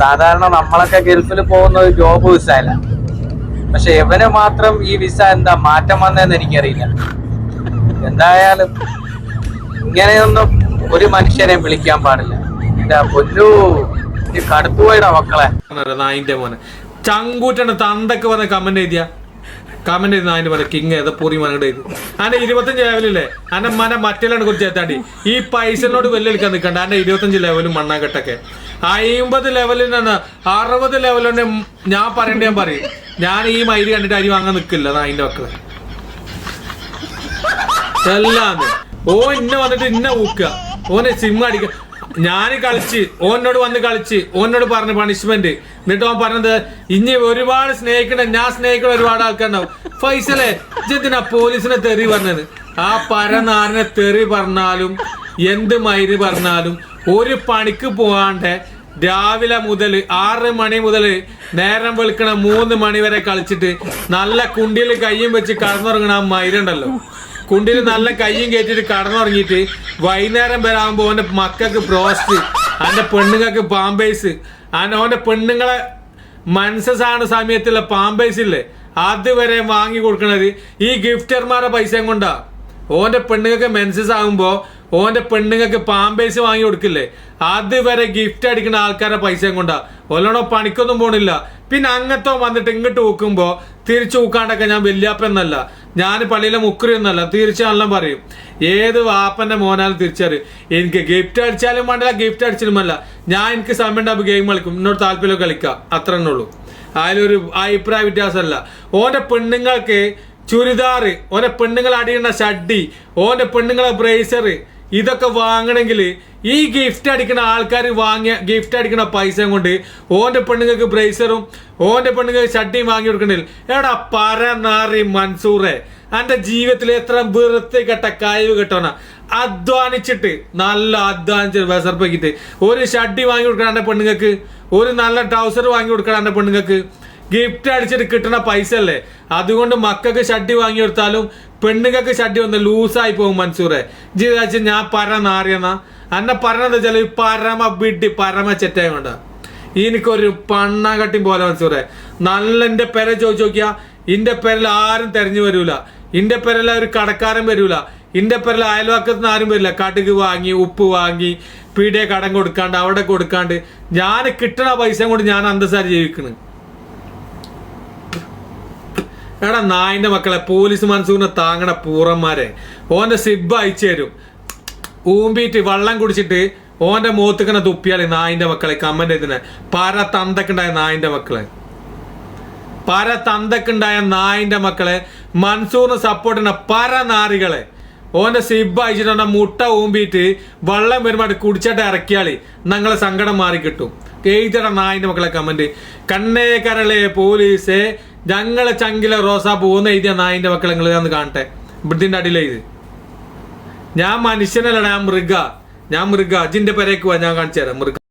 സാധാരണ നമ്മളൊക്കെ ഗൾഫിൽ പോകുന്ന ഒരു ജോബ് വിസ അല്ല. പക്ഷെ ഇവന് മാത്രം ഈ വിസ എന്താ മാറ്റം വന്നതെന്ന് എനിക്കറിയില്ല. എന്തായാലും ഇങ്ങനെയൊന്നും ഒരു മനുഷ്യനെ വിളിക്കാൻ പാടില്ല. എന്റെ പൊന്നു ഈ കടുത്തുപോയിടാ മക്കളെ. നായിന്റെ മോനെ. ചങ്കൂറ്റാണ് തന്തൊക്കെ പറഞ്ഞ കമന്റ് എഴുതിയ? കമന്റ് ചെയ്ത് അതിന്റെ പോലെ കിങ് ഏതാ? പൂറി എഴുതി അന്റെ ഇരുപത്തഞ്ച് ലെവലില്ലേ അന്റെ മന മറ്റേലാണ് കുറച്ച് എത്താണ്ടി ഈ പൈസനോട് വെല്ലെടുക്കാൻ നിൽക്കണ്ട. അന്റെ ഇരുപത്തഞ്ച് ലെവലും മണ്ണാകെട്ടൊക്കെ അമ്പത് ലെവലിൽ നിന്ന് അറുപത് ലെവലുണ്ട് ഞാൻ പറയണ്ട ഞാൻ പറയും. ഞാൻ ഈ മയിൽ കണ്ടിട്ട് അരി വാങ്ങാൻ നിൽക്കില്ല. അതിന്റെ മക്കളെ. എല്ലാം ഓ ഇന്ന വന്നിട്ട് ഇന്ന ഊക്കുക ഓനെ സിം അടിക്ക. ഞാൻ കളിച്ച് ഓനോട് വന്ന് കളിച്ച് ഓനോട് പറഞ്ഞ പണിഷ്മെന്റ് എന്നിട്ട് ഓൻ പറഞ്ഞത് ഇനി ഒരുപാട് സ്നേഹിക്കണ ഞാൻ സ്നേഹിക്കണ ഒരുപാട് ആൾക്കാരുണ്ടാവും. ഫൈസലെ ഇജ്ജെന്തിനാ പോലീസിനെ തെറി പറഞ്ഞത്? ആ പരനാരനെ തെറി പറഞ്ഞാലും എന്ത് മൈര് പറഞ്ഞാലും ഒരു പണിക്ക് പോകാണ്ട് രാവിലെ മുതൽ ആറ് മണി മുതൽ നേരം വെളുക്കണ മൂന്ന് മണി വരെ കളിച്ചിട്ട് നല്ല കുണ്ടിയിൽ കയ്യും വെച്ച് കടന്നുറങ്ങണ ആ മൈരുണ്ടല്ലോ കുണ്ടിൽ നല്ല കയ്യും കയറ്റിട്ട് കടന്നുറങ്ങിയിട്ട് വൈകുന്നേരം വരാകുമ്പോ ഓന്റെ മക്കൾക്ക് ബ്രോസ്റ്റ് അവന്റെ പെണ്ണുങ്ങൾക്ക് പാമ്പേഴ്സ്. അവൻ ഓന്റെ പെണ്ണുങ്ങളെ മനസ്സാണ് സമയത്തുള്ള പാമ്പേഴ്സ് ഇല്ലേ? അതുവരെ വാങ്ങി കൊടുക്കണത് ഈ ഗിഫ്റ്റർമാരുടെ പൈസ കൊണ്ടാ. ഓന്റെ പെണ്ണുങ്ങൾക്ക് മെൻസസ് ആകുമ്പോ ഓന്റെ പെണ്ണുങ്ങൾക്ക് പാമ്പേഴ്സ് വാങ്ങി കൊടുക്കില്ലേ? അതുവരെ ഗിഫ്റ്റ് അടിക്കുന്ന ആൾക്കാരുടെ പൈസ കൊണ്ടാ. ഒല്ലണോ പണിക്കൊന്നും പോണില്ല. പിന്നെ അങ്ങത്തോ വന്നിട്ട് ഇങ്ങോട്ട് ഊക്കുമ്പോ തിരിച്ചു ഊക്കാണ്ടൊക്കെ ഞാൻ വല്യാപ്പെന്നല്ല ഞാൻ പള്ളിയിലെ മുക്കുറി ഒന്നല്ല തീർച്ചയായും പറയും. ഏത് വാപ്പന്റെ മോനാലും തിരിച്ചറിയും. എനിക്ക് ഗിഫ്റ്റ് അടിച്ചാലും വേണ്ടില്ല ഗിഫ്റ്റ് അടിച്ചാലും അല്ല ഞാൻ എനിക്ക് സമയം ഉണ്ടാകുമ്പോൾ ഗെയിം കളിക്കും. എന്നോട് താല്പര്യം കളിക്കാം. അത്ര തന്നെ ഉള്ളൂ. അതിലൊരു അഭിപ്രായ വ്യത്യാസമല്ല. ഓന്റെ പെണ്ണുങ്ങൾക്ക് ചുരിദാറ് ഓന്റെ പെണ്ണുങ്ങൾ അടിയുന്ന ഷഡ്ഡി ഓന്റെ പെണ്ണുങ്ങളെ ബ്രേസർ ഇതൊക്കെ വാങ്ങണമെങ്കിൽ ഈ ഗിഫ്റ്റ് അടിക്കുന്ന ആൾക്കാർ വാങ്ങിയ ഗിഫ്റ്റ് അടിക്കുന്ന പൈസ കൊണ്ട് ഓന്റെ പെണ്ണുങ്ങൾക്ക് ബ്രേസറും ഓന്റെ പെണ്ണുങ്ങൾക്ക് ചട്ടിയും വാങ്ങി കൊടുക്കണില്ല. എടാ പരനാറി മൻസൂറെ എന്റെ ജീവിതത്തിൽ എത്ര വെറുതെ കെട്ട കഴിവ് കെട്ടോന അധ്വാനിച്ചിട്ട് നല്ല അധ്വാനിച്ച് വിസർപ്പിക്കിട്ട് ഒരു ഷഡ്ഡി വാങ്ങി കൊടുക്കണം എന്റെ പെണ്ണുങ്ങൾക്ക് ഒരു നല്ല ട്രൗസർ വാങ്ങി കൊടുക്കണം എന്റെ പെണ്ണുങ്ങൾക്ക് ഗിഫ്റ്റ് അടിച്ചിട്ട് കിട്ടുന്ന പൈസ അല്ലേ? അതുകൊണ്ട് മക്കൾക്ക് ഷഡ്ഡി വാങ്ങി കൊടുത്താലും പെണ്ണുങ്ങൾക്ക് ഷഡ്ഡി വന്ന് ലൂസായി പോകും മൻസൂറെ. ജീവിതാച്ച ഞാൻ പര നാറിയെന്നാ എന്നെ പറഞ്ഞത് വെച്ചാൽ പരമ ബിഡി പരമ ചെറ്റായ കൊണ്ട്. എനിക്കൊരു പണ്ണാകട്ടി പോലെ മൻസൂറെ. നല്ല എന്റെ പെര ചോദിച്ചു നോക്കിയാ ഇന്റെ പേരിൽ ആരും തെരഞ്ഞു വരൂല. ഇന്റെ പേരിൽ ഒരു കടക്കാരൻ വരൂല. ഇന്റെ പേരിൽ അയൽവക്കത്ത് ആരും വരില്ല. കടുക് വാങ്ങി ഉപ്പ് വാങ്ങി പീടിയെ കടം കൊടുക്കാണ്ട് അവിടെ കൊടുക്കാണ്ട്. ഞാൻ കിട്ടണ പൈസ കൊണ്ട് ഞാൻ അന്തസ്സാരി ജീവിക്കണ്. എടാ നായിന്റെ മക്കളെ പോലീസ് മൻസൂറിനെ താങ്ങണ പൂറന്മാരെ. ഓന്റെ സിബ് അയച്ചു തരും. ഊമ്പിയിട്ട് വെള്ളം കുടിച്ചിട്ട് ഓന്റെ മൂത്തുക്കണ തുപ്പിയാളി നായിന്റെ മക്കളെ കമന്റ് ചെയ്തിന്. പര തന്തക്കുണ്ടായ നായിന്റെ മക്കളെ. പര തന്തക്കുണ്ടായ നായിന്റെ മക്കളെ മൻസൂറിന് ചെയ്യുന്ന പര നാറികളെ ഓന്റെ സിബ് അയച്ചിട്ട് മുട്ട ഊമ്പിയിട്ട് വെള്ളം വരുമ്പോൾ കുടിച്ചിട്ട് ഇറക്കിയാളി ഞങ്ങളെ സങ്കടം മാറി കിട്ടും എഴുതട നായിന്റെ മക്കളെ കമന്റ് കണ്ണേ കരളെ പോലീസേ ഞങ്ങളെ ചങ്കിലെ റോസാ പോകുന്ന എഴുതിയ നായിന്റെ മക്കളെ നിങ്ങൾ ഞാൻ കാണട്ടെ. ഇവിടുത്തെ അടിയിലെ ഇത്. ഞാൻ മനുഷ്യനല്ല ഞാൻ മൃഗ. ഞാൻ മൃഗ. അജിന്റെ പെരേക്ക് പോവാ ഞാൻ കാണിച്ചു തരാം. മൃഗ.